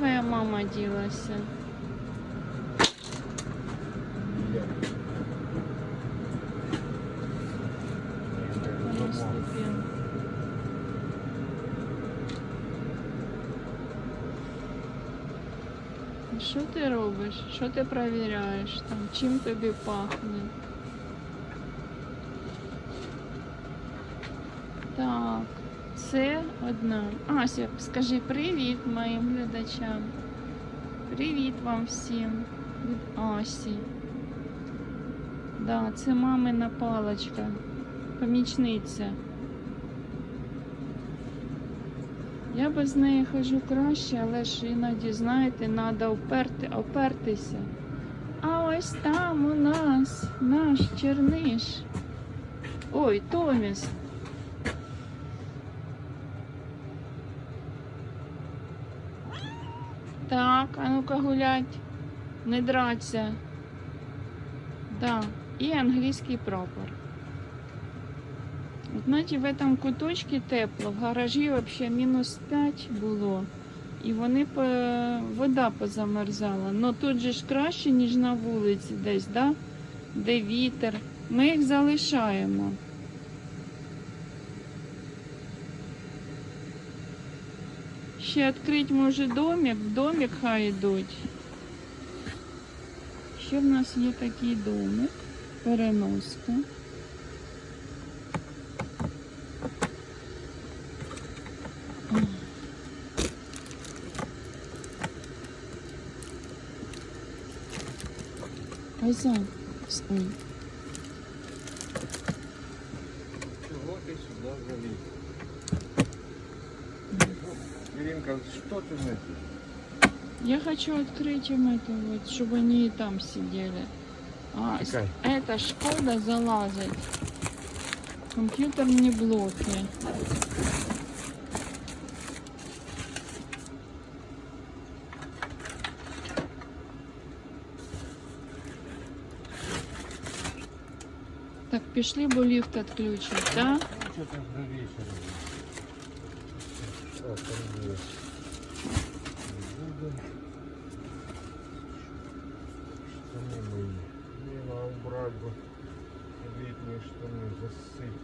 твоя мама ділася? Переступила. Що ти робиш? Що ти перевіряєш там? Чим тобі пахне? Так, Це одна. Ася, скажи привіт моїм глядачам. Привіт вам всім від Асі. Да, це мамина паличка, помічниця. Я без неї хожу краще, але ж іноді, знаєте, треба оперти, опертися. А ось там у нас наш черниш. Ой, Томіс. Так, а ну-ка гулять, не драться. Да, і англійський прапор. От Знаєте, в этом куточке тепло, в гаражі вообще мінус 5 було. І вони по... вода позамерзала. Ну тут же ж краще, ніж на вулиці десь, да? де вітер. Ми їх залишаємо. Ще відкрити може домик, в домик хай йдуть. Ще в нас є такий домик, переноска. Айза, стой. Чего ты сюда залез? Иринка, что ты носишь? Я хочу открыть им это вот, чтобы они и там сидели. А, с- Какая? это Шкода залазить. Компьютерные блоки. Так, пішли, бо ліфт відключить, так? Да? Ну? А, там есть. Буду. Штаны мои. Не, убрать бы. Летние штаны засыпь.